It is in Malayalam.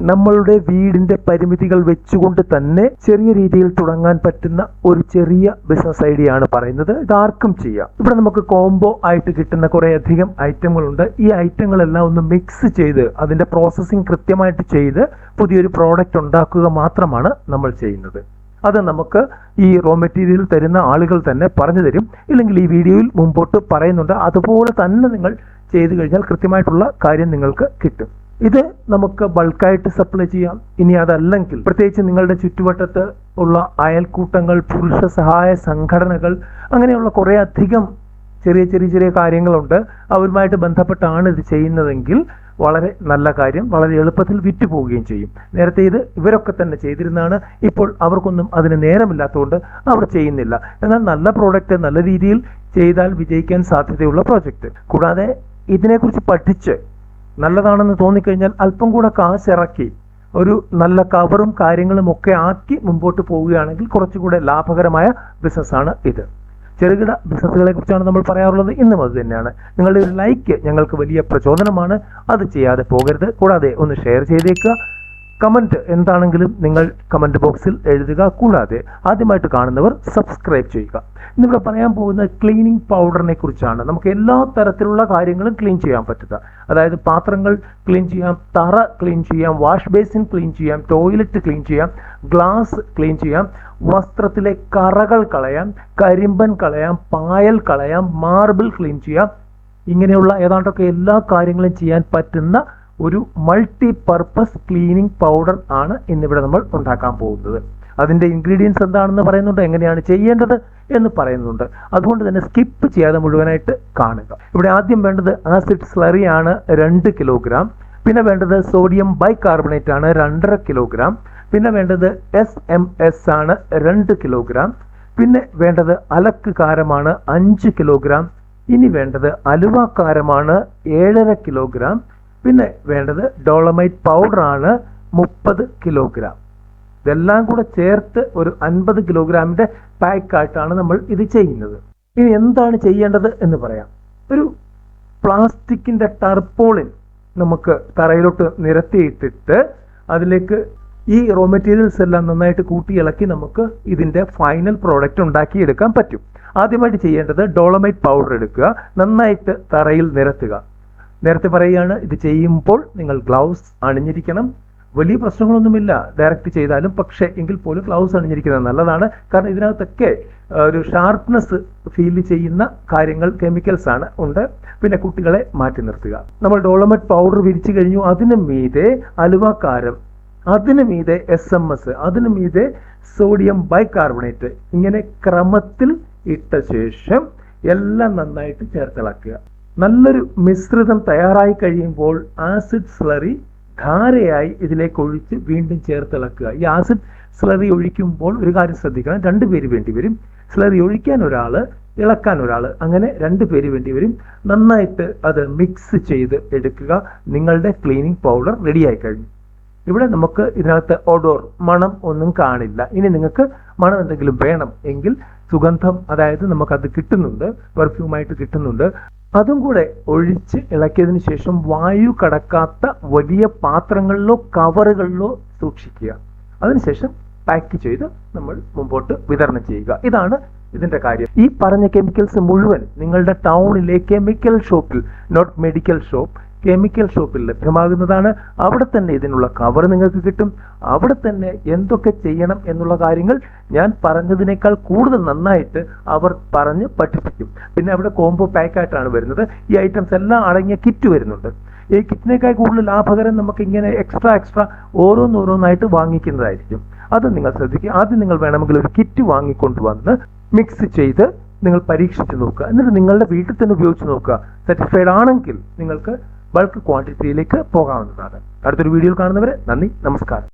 നമ്മളുടെ വീടിന്റെ പരിമിതികൾ വെച്ചുകൊണ്ട് തന്നെ ചെറിയ രീതിയിൽ തുടങ്ങാൻ പറ്റുന്ന ഒരു ചെറിയ ബിസിനസ് ഐഡിയ ആണ് പറയുന്നത്. ഇത് ആർക്കും ചെയ്യാം. ഇവിടെ നമുക്ക് കോംബോ ആയിട്ട് കിട്ടുന്ന കുറെ അധികം ഐറ്റങ്ങളുണ്ട്. ഈ ഐറ്റങ്ങളെല്ലാം ഒന്ന് മിക്സ് ചെയ്ത് അതിന്റെ പ്രോസസ്സിംഗ് കൃത്യമായിട്ട് ചെയ്ത് പുതിയൊരു പ്രോഡക്റ്റ് ഉണ്ടാക്കുക മാത്രമാണ് നമ്മൾ ചെയ്യുന്നത്. അത് നമുക്ക് ഈ റോ മെറ്റീരിയൽ തരുന്ന ആളുകൾ തന്നെ പറഞ്ഞു തരും. ഇല്ലെങ്കിൽ ഈ വീഡിയോയിൽ മുമ്പോട്ട് പറയുന്നുണ്ട്. അതുപോലെ തന്നെ നിങ്ങൾ ചെയ്തു കഴിഞ്ഞാൽ കൃത്യമായിട്ടുള്ള കാര്യം നിങ്ങൾക്ക് കിട്ടും. ഇത് നമുക്ക് ബൾക്കായിട്ട് സപ്ലൈ ചെയ്യാം. ഇനി അതല്ലെങ്കിൽ പ്രത്യേകിച്ച് നിങ്ങളുടെ ചുറ്റുവട്ടത്ത് ഉള്ള അയൽക്കൂട്ടങ്ങൾ പുരുഷ സഹായ സംഘടനകൾ അങ്ങനെയുള്ള കുറേ അധികം ചെറിയ ചെറിയ ചെറിയ കാര്യങ്ങളുണ്ട്. അവരുമായിട്ട് ബന്ധപ്പെട്ടാണ് ഇത് ചെയ്യുന്നതെങ്കിൽ വളരെ നല്ല കാര്യം വളരെ എളുപ്പത്തിൽ വിറ്റു പോവുകയും ചെയ്യും. നേരത്തെ ഇത് ഇവരൊക്കെ തന്നെ ചെയ്തിരുന്നതാണ്. ഇപ്പോൾ അവർക്കൊന്നും അതിന് നേരമില്ലാത്തതുകൊണ്ട് അവർ ചെയ്യുന്നില്ല. എന്നാൽ നല്ല പ്രോഡക്റ്റ് നല്ല രീതിയിൽ ചെയ്താൽ വിജയിക്കാൻ സാധ്യതയുള്ള പ്രോജക്റ്റ് കൂടാതെ ഇതിനെക്കുറിച്ച് പഠിച്ച് നല്ലതാണെന്ന് തോന്നിക്കഴിഞ്ഞാൽ അല്പം കൂടെ കാശ് ഇറക്കി ഒരു നല്ല കവറും കാര്യങ്ങളും ഒക്കെ ആക്കി മുമ്പോട്ട് പോവുകയാണെങ്കിൽ കുറച്ചുകൂടെ ലാഭകരമായ ബിസിനസ്സാണ് ഇത്. ചെറുകിട ബിസിനസ്സുകളെ കുറിച്ചാണ് നമ്മൾ പറയാറുള്ളത്. ഇന്നും അത് തന്നെയാണ്. നിങ്ങളുടെ ഒരു ലൈക്ക് ഞങ്ങൾക്ക് വലിയ പ്രചോദനമാണ്. അത് ചെയ്യാതെ പോകരുത്. കൂടാതെ ഒന്ന് ഷെയർ ചെയ്തേക്കുക. കമന്റ് എന്താണെങ്കിലും നിങ്ങൾ കമന്റ് ബോക്സിൽ എഴുതുക. കൂടാതെ ആദ്യമായിട്ട് കാണുന്നവർ സബ്സ്ക്രൈബ് ചെയ്യുക. ഇന്നിവിടെ പറയാൻ പോകുന്ന ക്ലീനിങ് പൗഡറിനെ കുറിച്ചാണ്. നമുക്ക് എല്ലാ തരത്തിലുള്ള കാര്യങ്ങളും ക്ലീൻ ചെയ്യാൻ പറ്റുക. അതായത് പാത്രങ്ങൾ ക്ലീൻ ചെയ്യാം തറ ക്ലീൻ ചെയ്യാം വാഷ് ബേസിൻ ക്ലീൻ ചെയ്യാം ടോയ്ലറ്റ് ക്ലീൻ ചെയ്യാം ഗ്ലാസ് ക്ലീൻ ചെയ്യാം വസ്ത്രത്തിലെ കറകൾ കളയാം കരിമ്പൻ കളയാം പായൽ കളയാം മാർബിൾ ക്ലീൻ ചെയ്യാം. ഇങ്ങനെയുള്ള ഏതാണ്ടൊക്കെ എല്ലാ കാര്യങ്ങളും ചെയ്യാൻ പറ്റുന്ന ഒരു മൾട്ടി പർപ്പസ് ക്ലീനിങ് പൗഡർ ആണ് ഇന്നിവിടെ നമ്മൾ ഉണ്ടാക്കാൻ പോകുന്നത്. അതിന്റെ ഇൻഗ്രീഡിയൻസ് എന്താണെന്ന് പറയുന്നുണ്ട് എങ്ങനെയാണ് ചെയ്യേണ്ടത് എന്ന് പറയുന്നുണ്ട്. അതുകൊണ്ട് തന്നെ സ്കിപ്പ് ചെയ്യാതെ മുഴുവനായിട്ട് കാണുക. ഇവിടെ ആദ്യം വേണ്ടത് ആസിഡ് സ്ലറി ആണ് രണ്ട് കിലോഗ്രാം പിന്നെ വേണ്ടത് സോഡിയം ബൈകാർബണേറ്റ് ആണ് രണ്ടര കിലോഗ്രാം പിന്നെ വേണ്ടത് എസ് എം എസ് ആണ് രണ്ട് കിലോഗ്രാം പിന്നെ വേണ്ടത് അലക്ക് കാരമാണ് അഞ്ച് കിലോഗ്രാം ഇനി വേണ്ടത് അലുവ കാരമാണ് ഏഴര കിലോഗ്രാം പിന്നെ വേണ്ടത് ഡോളമൈറ്റ് പൗഡർ ആണ് മുപ്പത് കിലോഗ്രാം. ഇതെല്ലാം കൂടെ ചേർത്ത് ഒരു അൻപത് കിലോഗ്രാമിന്റെ പാക്കായിട്ടാണ് നമ്മൾ ഇത് ചെയ്യുന്നത്. ഇനി എന്താണ് ചെയ്യേണ്ടത് എന്ന് പറയാം. ഒരു പ്ലാസ്റ്റിക്കിന്റെ ടർപ്പോളിൻ നമുക്ക് തറയിലോട്ട് നിരത്തിയിട്ടിട്ട് അതിലേക്ക് ഈ റോ മെറ്റീരിയൽസ് എല്ലാം നന്നായിട്ട് കൂട്ടി ഇളക്കി നമുക്ക് ഇതിന്റെ ഫൈനൽ പ്രോഡക്റ്റ് ഉണ്ടാക്കിയെടുക്കാൻ പറ്റും. ആദ്യമായിട്ട് ചെയ്യേണ്ടത് ഡോളമൈറ്റ് പൗഡർ എടുക്കുക. നന്നായിട്ട് തറയിൽ നിരത്തുക. നേരത്തെ പറയുകയാണ് ഇത് ചെയ്യുമ്പോൾ നിങ്ങൾ ഗ്ലൗസ് അണിഞ്ഞിരിക്കണം. വലിയ പ്രശ്നങ്ങളൊന്നുമില്ല ഡയറക്റ്റ് ചെയ്താലും പക്ഷേ എങ്കിൽ പോലും ഗ്ലൗസ് അണിഞ്ഞിരിക്കുന്നത് നല്ലതാണ്. കാരണം ഇതിനകത്തൊക്കെ ഒരു ഷാർപ്നെസ് ഫീൽ ചെയ്യുന്ന കാര്യങ്ങൾ കെമിക്കൽസ് ആണ് ഉണ്ട്. പിന്നെ കുട്ടികളെ മാറ്റി നിർത്തുക. നമ്മൾ ഡോളമറ്റ് പൗഡർ വിരിച്ചു കഴിഞ്ഞു. അതിന് മീതെ അലുവാക്കാരം അതിന് മീതെ എസ് എം എസ് അതിന് മീതെ സോഡിയം ബൈകാർബണേറ്റ് ഇങ്ങനെ ക്രമത്തിൽ ഇട്ട ശേഷം എല്ലാം നന്നായിട്ട് ചേർത്തിളക്കുക. നല്ലൊരു മിശ്രിതം തയ്യാറായി കഴിയുമ്പോൾ ആസിഡ് സ്ലറി ധാരയായി ഇതിലേക്ക് ഒഴിച്ച് വീണ്ടും ചേർത്തിളക്കുക. ഈ ആസിഡ് സ്ലറി ഒഴിക്കുമ്പോൾ ഒരു കാര്യം ശ്രദ്ധിക്കണം. രണ്ട് പേര് വേണ്ടി വരും. സ്ലറി ഒഴിക്കാൻ ഒരാൾ ഇളക്കാൻ ഒരാൾ അങ്ങനെ രണ്ട് പേര് വേണ്ടി വരും. നന്നായിട്ട് അത് മിക്സ് ചെയ്ത് എടുക്കുക. നിങ്ങളുടെ ക്ലീനിങ് പൗഡർ റെഡിയായി കഴിഞ്ഞു. ഇവിടെ നമുക്ക് ഇതിനകത്ത് ഒഡോർ മണം ഒന്നും കാണില്ല. ഇനി നിങ്ങൾക്ക് മണം എന്തെങ്കിലും വേണം എങ്കിൽ സുഗന്ധം അതായത് നമുക്കത് കിട്ടുന്നുണ്ട് പെർഫ്യൂമായിട്ട് കിട്ടുന്നുണ്ട്. അതും കൂടെ ഒഴിച്ച് ഇളക്കിയതിന് ശേഷം വായു കടക്കാത്ത വലിയ പാത്രങ്ങളിലോ കവറുകളിലോ സൂക്ഷിക്കുക. അതിനുശേഷം പാക്ക് ചെയ്ത് നമ്മൾ മുമ്പോട്ട് വിതരണം ചെയ്യുക. ഇതാണ് ഇതിന്റെ കാര്യം. ഈ പറഞ്ഞ കെമിക്കൽസ് മുഴുവൻ നിങ്ങളുടെ ടൗണിലെ കെമിക്കൽ ഷോപ്പിൽ നോട്ട് മെഡിക്കൽ ഷോപ്പ് കെമിക്കൽ ഷോപ്പിൽ ലഭ്യമാകുന്നതാണ്. അവിടെ തന്നെ ഇതിനുള്ള കവർ നിങ്ങൾക്ക് കിട്ടും. അവിടെ തന്നെ എന്തൊക്കെ ചെയ്യണം എന്നുള്ള കാര്യങ്ങൾ ഞാൻ പറഞ്ഞതിനേക്കാൾ കൂടുതൽ നന്നായിട്ട് അവർ പറഞ്ഞ് പഠിപ്പിക്കും. പിന്നെ അവിടെ കോംബോ പാക്കായിട്ടാണ് വരുന്നത്. ഈ ഐറ്റംസ് എല്ലാം അടങ്ങിയ കിറ്റ് വരുന്നുണ്ട്. ഈ കിറ്റിനേക്കാൾ കൂടുതൽ ലാഭകരം നമുക്ക് ഇങ്ങനെ എക്സ്ട്രാ എക്സ്ട്രാ ഓരോന്നോരോന്നായിട്ട് വാങ്ങിക്കുന്നതായിരിക്കും. അത് നിങ്ങൾ ശ്രദ്ധിക്കുക. ആദ്യം നിങ്ങൾ വേണമെങ്കിൽ ഒരു കിറ്റ് വാങ്ങിക്കൊണ്ട് വന്ന് മിക്സ് ചെയ്ത് നിങ്ങൾ പരീക്ഷിച്ച് നോക്കുക. എന്നിട്ട് നിങ്ങളുടെ വീട്ടിൽ തന്നെ ഉപയോഗിച്ച് നോക്കുക. സാറ്റിസ്ഫൈഡ് ആണെങ്കിൽ നിങ്ങൾക്ക് ബൾക്ക് ക്വാണ്ടിറ്റിയിലേക്ക് പോകാവുന്നതാണ്. അടുത്തൊരു വീഡിയോയിൽ കാണുന്നവരെ നന്ദി നമസ്കാരം.